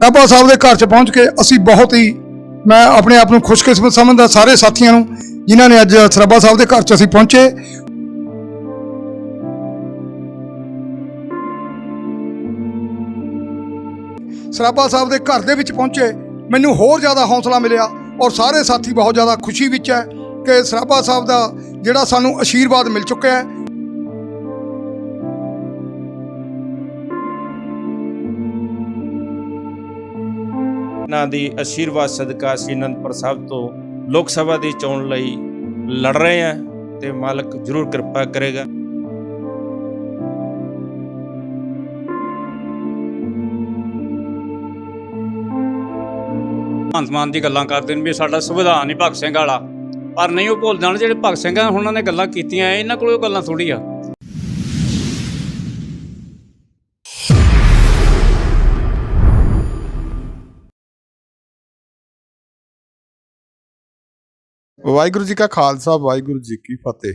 ਬਾਬਾ ਸਾਹਿਬ ਦੇ ਘਰ 'ਚ ਪਹੁੰਚ ਕੇ ਅਸੀਂ ਬਹੁਤ ਹੀ, ਮੈਂ ਆਪਣੇ ਆਪ ਨੂੰ ਖੁਸ਼ਕਿਸਮਤ ਸਮਝਦਾ ਸਾਰੇ ਸਾਥੀਆਂ ਨੂੰ, ਜਿਨ੍ਹਾਂ ਨੇ ਅੱਜ ਸਰਾਬਾ ਸਾਹਿਬ ਦੇ ਘਰ 'ਚ ਅਸੀਂ ਪਹੁੰਚੇ। ਸਰਾਬਾ ਸਾਹਿਬ ਦੇ ਘਰ ਦੇ ਵਿੱਚ ਪਹੁੰਚੇ, ਮੈਨੂੰ ਹੋਰ ਜ਼ਿਆਦਾ ਹੌਸਲਾ ਮਿਲਿਆ ਔਰ ਸਾਰੇ ਸਾਥੀ ਬਹੁਤ ਜ਼ਿਆਦਾ ਖੁਸ਼ੀ ਵਿੱਚ ਹੈ ਕਿ ਸਰਾਬਾ ਸਾਹਿਬ ਦਾ ਜਿਹੜਾ ਸਾਨੂੰ ਆਸ਼ੀਰਵਾਦ ਮਿਲ ਚੁੱਕਿਆ ਹੈ ਇਹਨਾਂ ਦੀ ਆਸ਼ੀਰਵਾਦ ਸਦਕਾ ਅਸੀਂ ਅਨੰਦਪੁਰ ਸਾਹਿਬ ਤੋਂ ਲੋਕ ਸਭਾ ਦੀ ਚੋਣ ਲਈ ਲੜ ਰਹੇ ਹਾਂ ਤੇ ਮਾਲਕ ਜ਼ਰੂਰ ਕਿਰਪਾ ਕਰੇਗਾ। ਭਗਵੰਤ ਮਾਨ ਦੀ ਗੱਲਾਂ ਕਰਦੇ ਨੇ ਵੀ ਸਾਡਾ ਸੰਵਿਧਾਨ ਹੀ ਭਗਤ ਸਿੰਘ ਵਾਲਾ। ਪਰ ਨਹੀਂ ਉਹ ਭੁੱਲ ਜਾਣ ਜਿਹੜੇ ਭਗਤ ਸਿੰਘ ਆ ਉਹਨਾਂ ਨੇ ਗੱਲਾਂ ਕੀਤੀਆਂ, ਇਹਨਾਂ ਕੋਲ ਉਹ ਗੱਲਾਂ ਥੋੜੀ ਆ। ਵਾਹਿਗੁਰੂ ਜੀ ਕਾ ਖਾਲਸਾ, ਵਾਹਿਗੁਰੂ ਜੀ ਕੀ ਫਤਿਹ।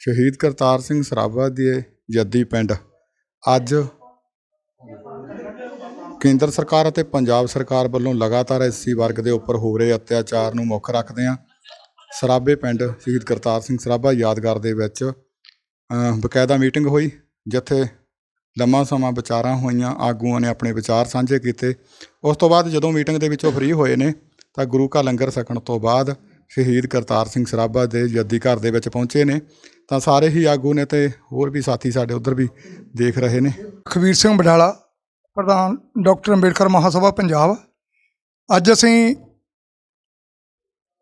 ਸ਼ਹੀਦ ਕਰਤਾਰ ਸਿੰਘ ਸਰਾਭਾ ਦੇ ਜੱਦੀ ਪਿੰਡ ਅੱਜ ਕੇਂਦਰ ਸਰਕਾਰ ਅਤੇ ਪੰਜਾਬ ਸਰਕਾਰ ਵੱਲੋਂ ਲਗਾਤਾਰ ਐਸਸੀ ਵਰਗ ਦੇ ਉੱਪਰ ਹੋ ਰਹੇ ਅਤਿਆਚਾਰ ਨੂੰ ਮੁੱਖ ਰੱਖਦੇ ਆ ਸਰਾਭੇ ਪਿੰਡ ਸ਼ਹੀਦ ਕਰਤਾਰ ਸਿੰਘ ਸਰਾਭਾ ਯਾਦਗਾਰ ਦੇ ਵਿੱਚ ਬਕਾਇਦਾ ਮੀਟਿੰਗ ਹੋਈ, ਜਿੱਥੇ ਲੰਮਾ ਸਮਾਂ ਵਿਚਾਰਾਂ ਹੋਈਆਂ, ਆਗੂਆਂ ਨੇ ਆਪਣੇ ਵਿਚਾਰ ਸਾਂਝੇ ਕੀਤੇ। ਉਸ ਤੋਂ ਬਾਅਦ ਜਦੋਂ ਮੀਟਿੰਗ ਦੇ ਵਿੱਚੋਂ ਫ੍ਰੀ ਹੋਏ ਨੇ, ਤਾਂ ਗੁਰੂ ਕਾ ਲੰਗਰ ਛਕਣ ਤੋਂ ਬਾਅਦ ਸ਼ਹੀਦ ਕਰਤਾਰ ਸਿੰਘ ਸਰਾਭਾ ਦੇ ਜੱਦੀ ਘਰ ਦੇ ਵਿੱਚ ਪਹੁੰਚੇ ਨੇ। ਤਾਂ ਸਾਰੇ ਹੀ ਆਗੂ ਨੇ ਤੇ ਹੋਰ ਵੀ ਸਾਥੀ ਸਾਡੇ ਉਧਰ ਵੀ ਦੇਖ ਰਹੇ ਨੇ। ਖਬੀਰ ਸਿੰਘ ਬਡਾਲਾ, ਪ੍ਰਧਾਨ ਡਾਕਟਰ ਅੰਬੇਡਕਰ ਮਹਾਸਭਾ ਪੰਜਾਬ। ਅੱਜ ਅਸੀਂ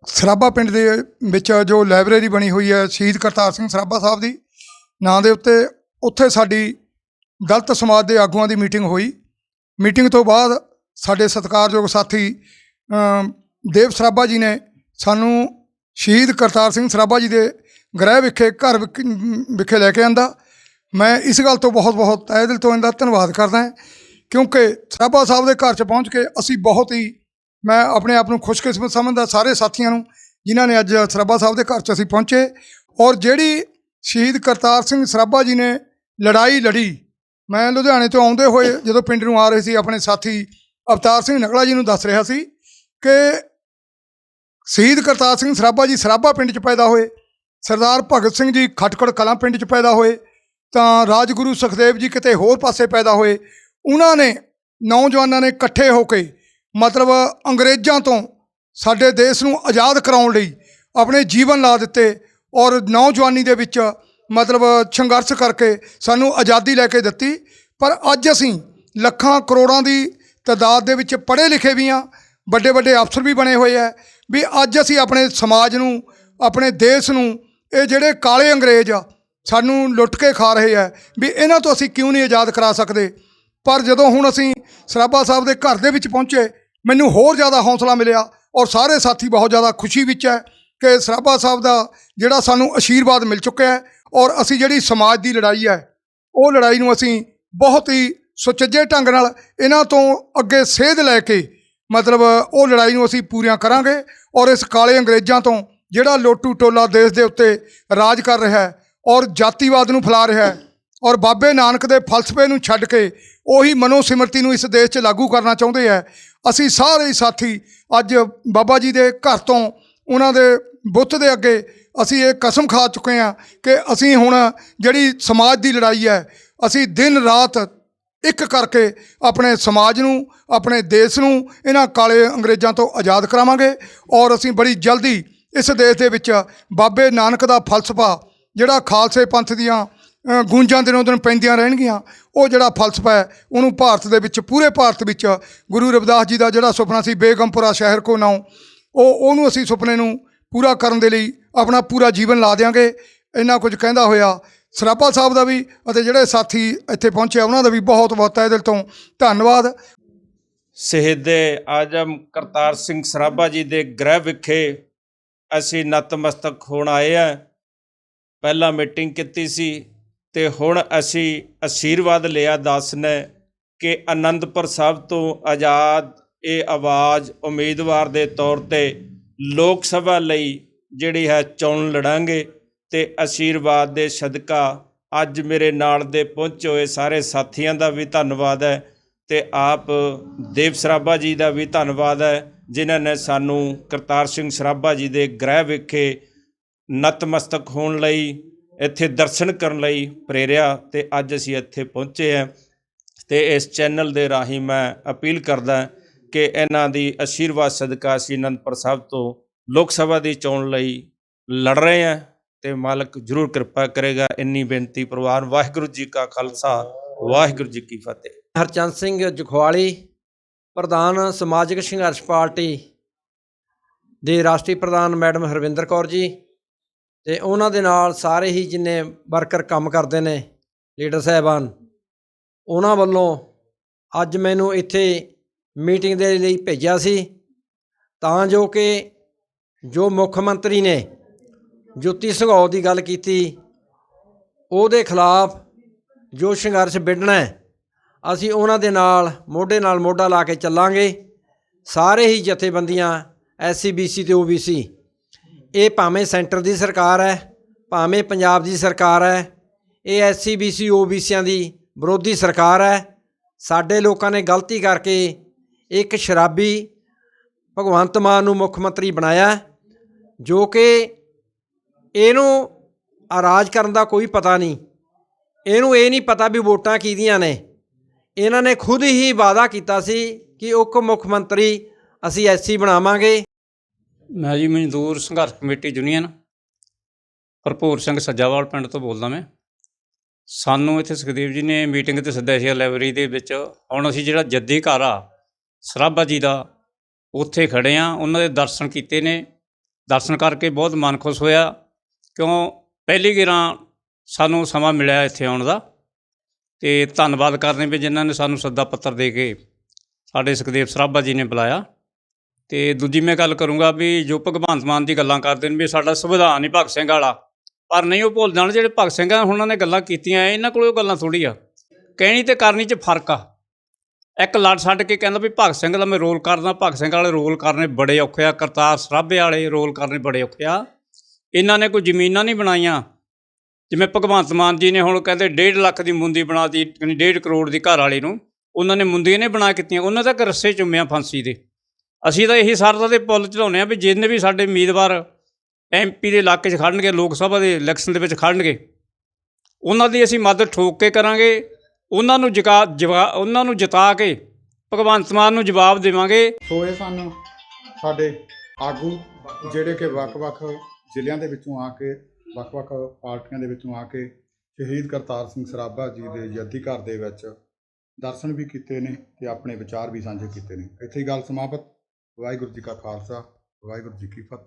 ਸਰਾਭਾ ਪਿੰਡ ਦੇ ਵਿੱਚ ਜੋ ਲਾਇਬ੍ਰੇਰੀ ਬਣੀ ਹੋਈ ਹੈ, ਸ਼ਹੀਦ ਕਰਤਾਰ ਸਿੰਘ ਸਰਾਭਾ ਸਾਹਿਬ ਦੀ, ਨਾਂ ਦੇ ਉੱਤੇ ਉੱਥੇ ਸਾਡੀ ਦਲਤ ਸਮਾਜ ਦੇ ਆਗੂਆਂ ਦੀ ਮੀਟਿੰਗ ਹੋਈ। ਮੀਟਿੰਗ ਤੋਂ ਬਾਅਦ ਸਾਡੇ ਸਤਿਕਾਰਯੋਗ ਸਾਥੀ ਦੇਵ ਸਰਾਭਾ ਜੀ ਨੇ ਸਾਨੂੰ ਸ਼ਹੀਦ ਕਰਤਾਰ ਸਿੰਘ ਸਰਾਭਾ ਜੀ ਦੇ ਗ੍ਰਹਿ ਵਿਖੇ, ਘਰ ਵਿਖ- ਵਿਖੇ ਲੈ ਕੇ ਆਂਦਾ। ਮੈਂ ਇਸ ਗੱਲ ਤੋਂ ਬਹੁਤ ਬਹੁਤ ਤਹਿ ਦਿਲ ਤੋਂ ਇਹਦਾ ਧੰਨਵਾਦ ਕਰਦਾ ਕਿਉਂਕਿ ਸਰਾਭਾ ਸਾਹਿਬ ਦੇ ਘਰ 'ਚ ਪਹੁੰਚ ਕੇ ਅਸੀਂ ਬਹੁਤ ਹੀ, ਮੈਂ ਆਪਣੇ ਆਪ ਨੂੰ ਖੁਸ਼ਕਿਸਮਤ ਸਮਝਦਾ, ਸਾਰੇ ਸਾਥੀਆਂ ਨੂੰ, ਜਿਨ੍ਹਾਂ ਨੇ ਅੱਜ ਸਰਾਭਾ ਸਾਹਿਬ ਦੇ ਘਰ 'ਚ ਅਸੀਂ ਪਹੁੰਚੇ। ਔਰ ਜਿਹੜੀ ਸ਼ਹੀਦ ਕਰਤਾਰ ਸਿੰਘ ਸਰਾਭਾ ਜੀ ਨੇ ਲੜਾਈ ਲੜੀ, ਮੈਂ ਲੁਧਿਆਣੇ ਤੋਂ ਆਉਂਦੇ ਹੋਏ ਜਦੋਂ ਪਿੰਡ ਨੂੰ ਆ ਰਹੇ ਸੀ, ਆਪਣੇ ਸਾਥੀ ਅਵਤਾਰ ਸਿੰਘ ਨਗਲਾ ਜੀ ਨੂੰ ਦੱਸ ਰਿਹਾ ਸੀ ਕਿ ਸ਼ਹੀਦ ਕਰਤਾਰ ਸਿੰਘ ਸਰਾਭਾ ਜੀ ਸਰਾਭਾ ਪਿੰਡ 'ਚ ਪੈਦਾ ਹੋਏ, ਸਰਦਾਰ ਭਗਤ ਸਿੰਘ ਜੀ ਖਟਕੜ ਕਲਾਂ ਪਿੰਡ 'ਚ ਪੈਦਾ ਹੋਏ, ਤਾਂ ਰਾਜਗੁਰੂ ਸੁਖਦੇਵ ਜੀ ਕਿਤੇ ਹੋਰ ਪਾਸੇ ਪੈਦਾ ਹੋਏ, ਉਹਨਾਂ ਨੇ ਨੌਜਵਾਨਾਂ ਨੇ ਇਕੱਠੇ ਹੋ ਕੇ ਮਤਲਬ ਅੰਗਰੇਜ਼ਾਂ ਤੋਂ ਸਾਡੇ ਦੇਸ਼ ਨੂੰ ਆਜ਼ਾਦ ਕਰਾਉਣ ਲਈ ਆਪਣੇ ਜੀਵਨ ਲਾ ਦਿੱਤੇ ਔਰ ਨੌਜਵਾਨੀ ਦੇ ਵਿੱਚ ਮਤਲਬ ਸੰਘਰਸ਼ ਕਰਕੇ ਸਾਨੂੰ ਆਜ਼ਾਦੀ ਲੈ ਕੇ ਦਿੱਤੀ, ਪਰ ਅੱਜ ਅਸੀਂ ਲੱਖਾਂ ਕਰੋੜਾਂ ਦੀ ਤਾਦਾਦ ਦੇ ਵਿੱਚ ਪੜ੍ਹੇ ਲਿਖੇ ਵੀ ਹਾਂ ਵੱਡੇ ਵੱਡੇ ਅਫਸਰ ਵੀ ਬਣੇ ਹੋਏ ਆ ਵੀ ਅੱਜ ਅਸੀਂ ਆਪਣੇ ਸਮਾਜ ਨੂੰ, ਆਪਣੇ ਦੇਸ਼ ਨੂੰ, ਇਹ ਜਿਹੜੇ ਕਾਲੇ ਅੰਗਰੇਜ਼ ਆ, ਸਾਨੂੰ ਲੁੱਟ ਕੇ ਖਾ ਰਹੇ ਆ, ਵੀ ਇਹਨਾਂ ਤੋਂ ਅਸੀਂ ਕਿਉਂ ਨਹੀਂ ਆਜ਼ਾਦ ਕਰਾ ਸਕਦੇ? ਪਰ ਜਦੋਂ ਹੁਣ ਅਸੀਂ ਸਰਾਭਾ ਸਾਹਿਬ ਦੇ ਘਰ ਦੇ ਵਿੱਚ ਪਹੁੰਚੇ, ਮੈਨੂੰ ਹੋਰ ਜ਼ਿਆਦਾ ਹੌਸਲਾ ਮਿਲਿਆ ਔਰ ਸਾਰੇ ਸਾਥੀ ਬਹੁਤ ਜ਼ਿਆਦਾ ਖੁਸ਼ੀ ਵਿੱਚ ਹੈ ਕਿ ਸਰਾਭਾ ਸਾਹਿਬ ਦਾ ਜਿਹੜਾ ਸਾਨੂੰ ਆਸ਼ੀਰਵਾਦ ਮਿਲ ਚੁੱਕਿਆ ਹੈ ਔਰ ਅਸੀਂ ਜਿਹੜੀ ਸਮਾਜ ਦੀ ਲੜਾਈ ਹੈ, ਉਹ ਲੜਾਈ ਨੂੰ ਅਸੀਂ ਬਹੁਤ ਹੀ ਸੁਚੱਜੇ ਢੰਗ ਨਾਲ ਇਹਨਾਂ ਤੋਂ ਅੱਗੇ ਸੇਧ ਲੈ ਕੇ ਮਤਲਬ ਉਹ ਲੜਾਈ ਨੂੰ ਅਸੀਂ ਪੂਰੀਆਂ ਕਰਾਂਗੇ ਔਰ ਇਸ ਕਾਲੇ ਅੰਗਰੇਜ਼ਾਂ ਤੋਂ ਜਿਹੜਾ ਲੋਟੂ ਟੋਲਾ ਦੇਸ਼ ਦੇ ਉੱਤੇ ਰਾਜ ਕਰ ਰਿਹਾ ਹੈ ਔਰ ਜਾਤੀਵਾਦ ਨੂੰ ਫੈਲਾ ਰਿਹਾ ਹੈ ਔਰ ਬਾਬੇ ਨਾਨਕ ਦੇ ਫਲਸਫੇ ਨੂੰ ਛੱਡ ਕੇ ਉਹੀ ਮਨੋ ਸਿਮਰਤੀ ਨੂੰ ਇਸ ਦੇਸ਼ 'ਚ ਲਾਗੂ ਕਰਨਾ ਚਾਹੁੰਦੇ ਹੈ, ਅਸੀਂ ਸਾਰੇ ਸਾਥੀ ਅੱਜ ਬਾਬਾ ਜੀ ਦੇ ਘਰ ਤੋਂ ਉਹਨਾਂ ਦੇ ਬੁੱਤ ਦੇ ਅੱਗੇ ਅਸੀਂ ਇਹ ਕਸਮ ਖਾ ਚੁੱਕੇ ਹਾਂ ਕਿ ਅਸੀਂ ਹੁਣ ਜਿਹੜੀ ਸਮਾਜ ਦੀ ਲੜਾਈ ਹੈ, ਅਸੀਂ ਦਿਨ ਰਾਤ ਇੱਕ ਕਰਕੇ ਆਪਣੇ ਸਮਾਜ ਨੂੰ, ਆਪਣੇ ਦੇਸ਼ ਨੂੰ, ਇਹਨਾਂ ਕਾਲੇ ਅੰਗਰੇਜ਼ਾਂ ਤੋਂ ਆਜ਼ਾਦ ਕਰਾਵਾਂਗੇ ਔਰ ਅਸੀਂ ਬੜੀ ਜਲਦੀ ਇਸ ਦੇਸ਼ ਦੇ ਵਿੱਚ ਬਾਬੇ ਨਾਨਕ ਦਾ ਫਲਸਫਾ, ਜਿਹੜਾ ਖਾਲਸੇ ਪੰਥ ਦੀਆਂ ਗੂੰਜਾਂ ਦਿਨੋਂ ਦਿਨ ਪੈਂਦੀਆਂ ਰਹਿਣਗੀਆਂ, ਉਹ ਜਿਹੜਾ ਫਲਸਫਾ ਹੈ, ਉਹਨੂੰ ਭਾਰਤ ਦੇ ਵਿੱਚ, ਪੂਰੇ ਭਾਰਤ ਵਿੱਚ ਗੁਰੂ ਰਵਿਦਾਸ ਜੀ ਦਾ ਜਿਹੜਾ ਸੁਪਨਾ ਸੀ ਬੇਗਮਪੁਰਾ ਸ਼ਹਿਰ ਕੋ ਨਾਉ, ਉਹ, ਉਹਨੂੰ ਅਸੀਂ ਸੁਪਨੇ ਨੂੰ ਪੂਰਾ ਕਰਨ ਦੇ ਲਈ ਆਪਣਾ ਪੂਰਾ ਜੀਵਨ ਲਾ ਦਿਆਂਗੇ। ਇੰਨਾ ਕੁਝ ਕਹਿੰਦਾ ਹੋਇਆ ਸਰਾਭਾ ਸਾਹਿਬ ਦਾ ਵੀ ਅਤੇ ਜਿਹੜੇ ਸਾਥੀ ਇੱਥੇ ਪਹੁੰਚੇ ਉਹਨਾਂ ਦਾ ਵੀ ਬਹੁਤ ਬਹੁਤ ਤਹਿ ਦਿਲ ਤੋਂ ਧੰਨਵਾਦ। ਸ਼ਹੀਦੇ ਆਜਮ ਕਰਤਾਰ ਸਿੰਘ ਸਰਾਭਾ ਜੀ ਦੇ ਗ੍ਰਹਿ ਵਿਖੇ ਅਸੀਂ ਨਤਮਸਤਕ ਹੋਣ ਆਏ ਆ। ਪਹਿਲਾਂ ਮੀਟਿੰਗ ਕੀਤੀ ਸੀ ਤੇ ਹੁਣ ਅਸੀਂ ਅਸ਼ੀਰਵਾਦ ਲਿਆ ਦਾਸ ਨੇ ਕਿ ਆਨੰਦਪੁਰ ਸਾਹਿਬ ਤੋਂ ਆਜ਼ਾਦ ਇਹ ਆਵਾਜ਼ ਉਮੀਦਵਾਰ ਦੇ ਤੌਰ ਤੇ ਲੋਕ ਸਭਾ ਲਈ ਜਿਹੜੀ ਹੈ ਚੋਣ ਲੜਾਂਗੇ। ਤੇ ਅਸ਼ੀਰਵਾਦ ਦੇ ਸਦਕਾ ਅੱਜ ਮੇਰੇ ਨਾਲ ਦੇ ਪਹੁੰਚੇ ਹੋਏ ਸਾਰੇ ਸਾਥੀਆਂ ਦਾ ਵੀ ਧੰਨਵਾਦ ਹੈ ਤੇ ਆਪ ਦੇਵ ਸਰਾਭਾ ਜੀ ਦਾ ਵੀ ਧੰਨਵਾਦ ਹੈ, ਜਿਨ੍ਹਾਂ ਨੇ ਸਾਨੂੰ ਕਰਤਾਰ ਸਿੰਘ ਸਰਾਭਾ ਜੀ ਦੇ ਗ੍ਰਹਿ ਵਿਖੇ ਨਤਮਸਤਕ ਹੋਣ ਲਈ, ਇੱਥੇ ਦਰਸ਼ਨ ਕਰਨ ਲਈ ਪ੍ਰੇਰਿਆ ਤੇ ਅੱਜ ਅਸੀਂ ਇੱਥੇ ਪਹੁੰਚੇ ਹਾਂ। ਤੇ ਇਸ ਚੈਨਲ ਦੇ ਰਾਹੀਂ ਮੈਂ ਅਪੀਲ ਕਰਦਾ ਕਿ ਇਹਨਾਂ ਦੀ ਆਸ਼ੀਰਵਾਦ ਸਦਕਾ ਅਸੀਂ ਅਨੰਦਪੁਰ ਸਾਹਿਬ ਤੋਂ ਲੋਕ ਸਭਾ ਦੀ ਚੋਣ ਲਈ ਲੜ ਰਹੇ ਹਾਂ। ਤੇ ਮਾਲਕ ਜ਼ਰੂਰ ਕਿਰਪਾ ਕਰੇਗਾ। ਇੰਨੀ ਬੇਨਤੀ ਪ੍ਰਵਾਨ ਵਾਹਿਗੁਰੂ ਜੀ ਕਾ ਖਾਲਸਾ, ਵਾਹਿਗੁਰੂ ਜੀ ਕੀ ਫਤਿਹ। ਹਰਚੰਦ ਸਿੰਘ ਜਖਵਾਲੀ, ਪ੍ਰਧਾਨ ਸਮਾਜਿਕ ਸੰਘਰਸ਼ ਪਾਰਟੀ ਦੇ ਰਾਸ਼ਟਰੀ ਪ੍ਰਧਾਨ ਮੈਡਮ ਹਰਵਿੰਦਰ ਕੌਰ ਜੀ ਤੇ ਉਹਨਾਂ ਦੇ ਨਾਲ ਸਾਰੇ ਹੀ ਜਿੰਨੇ ਵਰਕਰ ਕੰਮ ਕਰਦੇ ਨੇ, ਲੀਡਰ ਸਾਹਿਬਾਨ, ਉਹਨਾਂ ਵੱਲੋਂ ਅੱਜ ਮੈਨੂੰ ਇੱਥੇ ਮੀਟਿੰਗ ਦੇ ਲਈ ਭੇਜਿਆ ਸੀ। ਤਾਂ ਜੋ ਕਿ ਜੋ ਮੁੱਖ ਮੰਤਰੀ ਨੇ ਜੋਤੀ ਸੰਘਾਓ ਦੀ ਗੱਲ ਕੀਤੀ। ਉਹਦੇ ਖਿਲਾਫ ਜੋ ਸੰਘਰਸ਼ ਵਿੱਢਣਾ ਅਸੀਂ ਉਹਨਾਂ ਦੇ ਨਾਲ, ਮੋਢੇ ਨਾਲ ਮੋਢਾ ਲਾ ਕੇ ਚੱਲਾਂਗੇ। ਸਾਰੇ ਹੀ ਜਥੇਬੰਦੀਆਂ ਐਸਸੀ ਬੀਸੀ ਤੇ ਓਬੀਸੀ ਇਹ ਭਾਵੇਂ ਸੈਂਟਰ ਦੀ ਸਰਕਾਰ ਹੈ, ਭਾਵੇਂ ਪੰਜਾਬ ਦੀ ਸਰਕਾਰ ਹੈ, ਇਹ ਐਸਸੀ ਬੀਸੀ ਓਬੀਸੀਆਂ ਦੀ ਵਿਰੋਧੀ ਸਰਕਾਰ ਹੈ। ਸਾਡੇ ਲੋਕਾਂ ਨੇ ਗਲਤੀ ਕਰਕੇ ਇੱਕ ਸ਼ਰਾਬੀ ਭਗਵੰਤ ਮਾਨ ਨੂੰ ਮੁੱਖ ਮੰਤਰੀ ਬਣਾਇਆ, ਜੋ ਕਿ ਇਹਨੂੰ ਰਾਜ ਕਰਨ ਦਾ ਕੋਈ ਪਤਾ ਨਹੀਂ। ਇਹਨੂੰ ਇਹ ਨਹੀਂ ਪਤਾ ਵੀ ਵੋਟਾਂ ਕਿਹਦੀਆਂ ਨੇ। ਇਹਨਾਂ ਨੇ ਖੁਦ ਹੀ ਵਾਅਦਾ ਕੀਤਾ ਸੀ ਕਿ ਉਪ ਮੁੱਖ ਮੰਤਰੀ ਅਸੀਂ ਐਸਸੀ ਬਣਾਵਾਂਗੇ। ਮੈਂ ਜੀ ਮਜ਼ਦੂਰ ਸੰਘਰਸ਼ ਕਮੇਟੀ ਯੂਨੀਅਨ, ਭਰਪੂਰ ਸਿੰਘ ਸੱਜਾਵਾਲ ਪਿੰਡ ਤੋਂ ਬੋਲਦਾ ਮੈਂ। ਸਾਨੂੰ ਇੱਥੇ ਸੁਖਦੇਵ ਜੀ ਨੇ ਮੀਟਿੰਗ ਤੇ ਸੱਦਿਆ ਸੀ ਲਾਇਬ੍ਰੇਰੀ ਦੇ ਵਿੱਚ। ਹੁਣ ਅਸੀਂ ਜਿਹੜਾ ਜੱਦੀ ਘਰ ਆ, ਸਰਾਭਾ ਜੀ ਦਾ, ਉੱਥੇ ਖੜੇ ਆ ਉਹਨਾਂ ਦੇ ਦਰਸ਼ਨ ਕੀਤੇ ਨੇ। ਦਰਸ਼ਨ ਕਰਕੇ ਬਹੁਤ ਮਨ ਖੁਸ਼ ਹੋਇਆ। ਕਿਉਂ? ਪਹਿਲੀ ਗੇਰਾਂ ਸਾਨੂੰ ਸਮਾਂ ਮਿਲਿਆ ਇੱਥੇ ਆਉਣ ਦਾ ਤੇ ਧੰਨਵਾਦ ਕਰਨੇ ਵੀ ਜਿਨ੍ਹਾਂ ਨੇ ਸਾਨੂੰ ਸੱਦਾ ਪੱਤਰ ਦੇ ਕੇ ਸਾਡੇ ਸੁਖਦੇਵ ਸਰਾਭਾ ਜੀ ਨੇ ਬੁਲਾਇਆ। ਤੇ ਦੂਜੀ ਮੈਂ ਗੱਲ ਕਰੂੰਗਾ ਵੀ ਜੋ ਭਗਵੰਤ ਮਾਨ ਦੀ ਗੱਲਾਂ ਕਰਦੇ ਨੇ ਵੀ ਸਾਡਾ ਸੰਵਿਧਾਨ ਹੀ ਭਗਤ ਸਿੰਘ ਵਾਲਾ, ਪਰ ਨਹੀਂ, ਉਹ ਭੁੱਲ ਜਾਣ ਜਿਹੜੇ ਭਗਤ ਸਿੰਘ ਆ ਉਹਨਾਂ ਨੇ ਗੱਲਾਂ ਕੀਤੀਆਂ, ਇਹਨਾਂ ਕੋਲ ਉਹ ਗੱਲਾਂ ਥੋੜੀ ਆ। ਕਹਿਣੀ ਤੇ ਕਰਨੀ 'ਚ ਫ਼ਰਕ ਆ। ਇੱਕ ਲੜ ਛੱਡ ਕੇ ਕਹਿੰਦਾ ਵੀ ਭਗਤ ਸਿੰਘ ਦਾ ਮੈਂ ਰੋਲ ਕਰਦਾ, ਭਗਤ ਸਿੰਘ ਵਾਲੇ ਰੋਲ ਕਰਨੇ ਬੜੇ ਔਖੇ ਆ, ਕਰਤਾਰ ਸਰਾਭੇ ਵਾਲੇ ਰੋਲ ਕਰਨੇ ਬੜੇ ਔਖੇ ਆ। ਇਹਨਾਂ ਨੇ ਕੋਈ ਜ਼ਮੀਨਾਂ ਨਹੀਂ ਬਣਾਈਆਂ। ਜਿਵੇਂ ਭਗਵੰਤ ਮਾਨ ਜੀ ਨੇ ਹੁਣ ਕਹਿੰਦੇ 1.5 ਲੱਖ ਦੀ ਮੁੰਦੀ ਬਣਾਤੀ ਯਾਨੀ 1.5 ਕਰੋੜ ਦੀ ਘਰ ਵਾਲੇ ਨੂੰ, ਉਹਨਾਂ ਨੇ ਮੁੰਦੀਆਂ ਨੇ ਬਣਾ ਕੀਤੀਆਂ, ਉਹਨਾਂ ਤੱਕ ਰੱਸੇ ਚੁੰਮਿਆ ਫਾਂਸੀ ਦੇ। ਅਸੀਂ ਤਾਂ ਇਹੀ ਸਰਦਾ ਦੇ ਪੁੱਲ ਚੜਾਉਂਦੇ ਆ ਵੀ ਜਿੰਨੇ ਵੀ ਸਾਡੇ ਉਮੀਦਵਾਰ ਐਮਪੀ ਦੇ ਇਲਾਕੇ 'ਚ ਖੜਨਗੇ ਲੋਕ ਸਭਾ ਦੇ ਇਲੈਕਸ਼ਨ ਦੇ ਵਿੱਚ ਖੜਨਗੇ ਉਹਨਾਂ ਦੀ ਅਸੀਂ ਮਦਦ ਠੋਕ ਕੇ ਕਰਾਂਗੇ, ਉਹਨਾਂ ਨੂੰ ਜਗਾ, ਜਵਾ, ਉਹਨਾਂ ਨੂੰ ਜਿਤਾ ਕੇ ਭਗਵੰਤ ਮਾਨ ਨੂੰ ਜਵਾਬ ਦੇਵਾਂਗੇ। ਸੋ ਇਹ ਸਨ ਸਾਡੇ ਆਗੂ ਜਿਹੜੇ ਕਿ ਵੱਖ-ਵੱਖ ਜ਼ਿਲ੍ਹਿਆਂ ਦੇ ਵਿੱਚੋਂ ਆ ਕੇ ਵੱਖ-ਵੱਖ ਪਾਰਟੀਆਂ ਦੇ ਵਿੱਚੋਂ ਆ ਕੇ ਸ਼ਹੀਦ ਕਰਤਾਰ ਸਿੰਘ ਸਰਾਭਾ ਜੀ ਦੇ ਜੱਦੀ ਘਰ ਦੇ ਵਿੱਚ ਦਰਸ਼ਨ ਵੀ ਕੀਤੇ ਨੇ ਤੇ ਆਪਣੇ ਵਿਚਾਰ ਵੀ ਸਾਂਝੇ ਕੀਤੇ ਨੇ। ਇੱਥੇ ਹੀ ਗੱਲ ਸਮਾਪਤ। ਵਾਹਿਗੁਰੂ ਜੀ ਕਾ ਖਾਲਸਾ, ਵਾਹਿਗੁਰੂ ਜੀ ਕੀ ਫਤਿਹ।